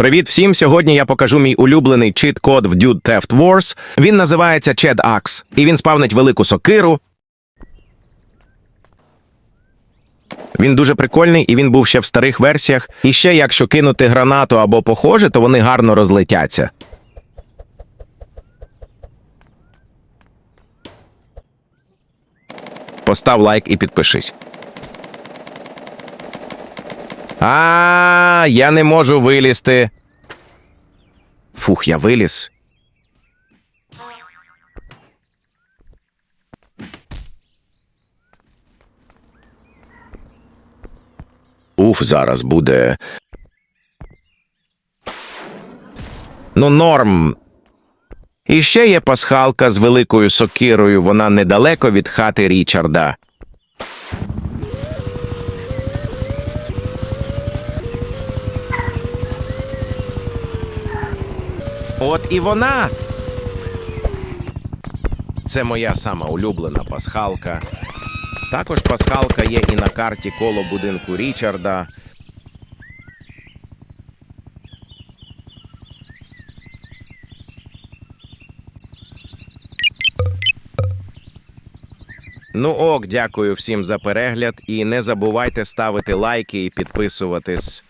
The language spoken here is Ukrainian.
Привіт всім! Сьогодні я покажу мій улюблений чит-код в Dude Theft Wars. Він називається Chad Axe, і він спавнить велику сокиру. Він дуже прикольний, і він був ще в старих версіях. І ще якщо кинути гранату або похоже, то вони гарно розлетяться. Постав лайк і підпишись. А, я не можу вилізти. Фух, я виліз. Уф, зараз буде. Ну, норм. І ще є пасхалка з великою сокирою, вона недалеко від хати Річарда. От і вона. Це моя сама улюблена пасхалка. Також пасхалка є і на карті коло будинку Річарда. Ну ок, дякую всім за перегляд і не забувайте ставити лайки і підписуватись.